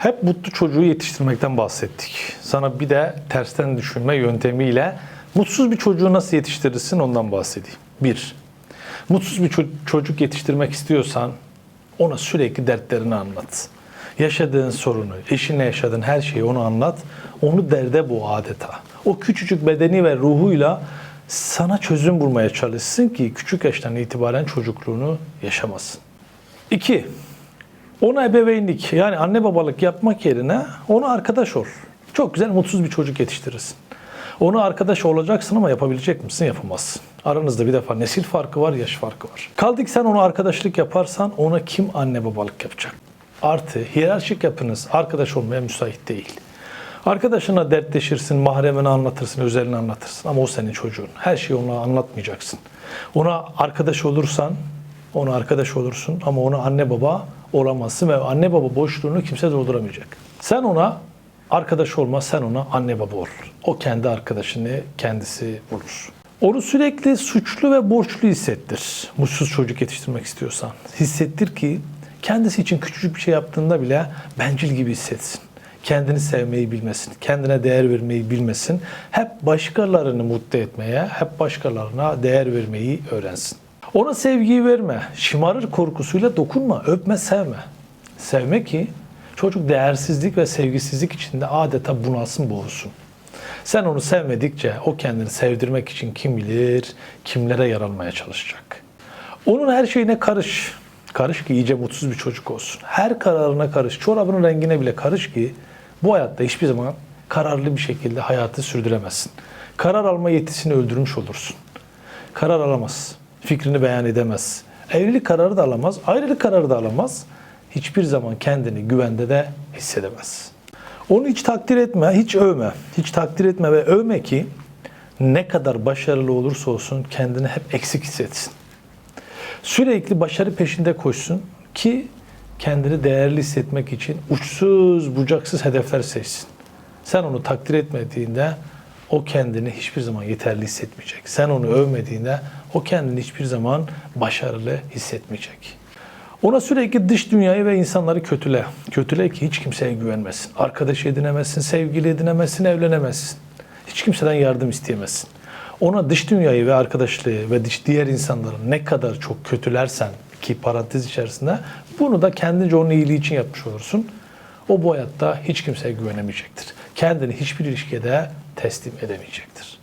Hep mutlu çocuğu yetiştirmekten bahsettik. Sana bir de tersten düşünme yöntemiyle mutsuz bir çocuğu nasıl yetiştirirsin ondan bahsedeyim. Bir, mutsuz bir ço- çocuk yetiştirmek istiyorsan ona sürekli dertlerini anlat. Yaşadığın sorunu, eşinle yaşadığın her şeyi ona anlat. Onu derde bu adeta. O küçücük bedeni ve ruhuyla sana çözüm bulmaya çalışsın ki küçük yaştan itibaren çocukluğunu yaşamasın. İki, ona ebeveynlik yani anne babalık yapmak yerine ona arkadaş ol. Çok güzel mutsuz bir çocuk yetiştirirsin. Ona arkadaş olacaksın ama yapabilecek misin? Yapamazsın. Aranızda bir defa nesil farkı var, yaş farkı var. Kaldı ki sen ona arkadaşlık yaparsan ona kim anne babalık yapacak? Artı hiyerarşik yapınız arkadaş olmaya müsait değil. Arkadaşına dertleşirsin, mahremini anlatırsın, özelini anlatırsın ama o senin çocuğun. Her şeyi ona anlatmayacaksın. Ona arkadaş olursan ona arkadaş olursun ama ona anne baba olamazsın ve anne baba boşluğunu kimse dolduramayacak. Sen ona arkadaş olma, sen ona anne baba ol. O kendi arkadaşını kendisi bulur. Onu sürekli suçlu ve borçlu hissettir. Mutsuz çocuk yetiştirmek istiyorsan. Hissettir ki kendisi için küçücük bir şey yaptığında bile bencil gibi hissetsin. Kendini sevmeyi bilmesin, kendine değer vermeyi bilmesin. Hep başkalarını mutlu etmeye, hep başkalarına değer vermeyi öğrensin. Ona sevgiyi verme, şımarır korkusuyla dokunma, öpme, sevme. Sevme ki çocuk değersizlik ve sevgisizlik içinde adeta bunalsın, boğulsun. Sen onu sevmedikçe o kendini sevdirmek için kim bilir kimlere yaralmaya çalışacak. Onun her şeyine karış. Karış ki iyice mutsuz bir çocuk olsun. Her kararına karış. Çorabının rengine bile karış ki bu hayatta hiçbir zaman kararlı bir şekilde hayatı sürdüremezsin. Karar alma yetisini öldürmüş olursun. Karar alamaz. Fikrini beyan edemez. Evlilik kararı da alamaz. Ayrılık kararı da alamaz. Hiçbir zaman kendini güvende de hissedemez. Onu hiç takdir etme, hiç övme. Hiç takdir etme ve övme ki ne kadar başarılı olursa olsun kendini hep eksik hissetsin. Sürekli başarı peşinde koşsun ki kendini değerli hissetmek için uçsuz bucaksız hedefler seçsin. Sen onu takdir etmediğinde o kendini hiçbir zaman yeterli hissetmeyecek. Sen onu övmediğinde o kendini hiçbir zaman başarılı hissetmeyecek. Ona sürekli dış dünyayı ve insanları kötüle. Kötüle ki hiç kimseye güvenmesin. Arkadaş edinemezsin, sevgili edinemezsin, evlenemezsin. Hiç kimseden yardım isteyemezsin. Ona dış dünyayı ve arkadaşlığı ve dış diğer insanları ne kadar çok kötülersen ki parantez içerisinde bunu da kendince onun iyiliği için yapmış olursun. O bu hayatta hiç kimseye güvenemeyecektir. Kendini hiçbir ilişkiye de teslim edemeyecektir.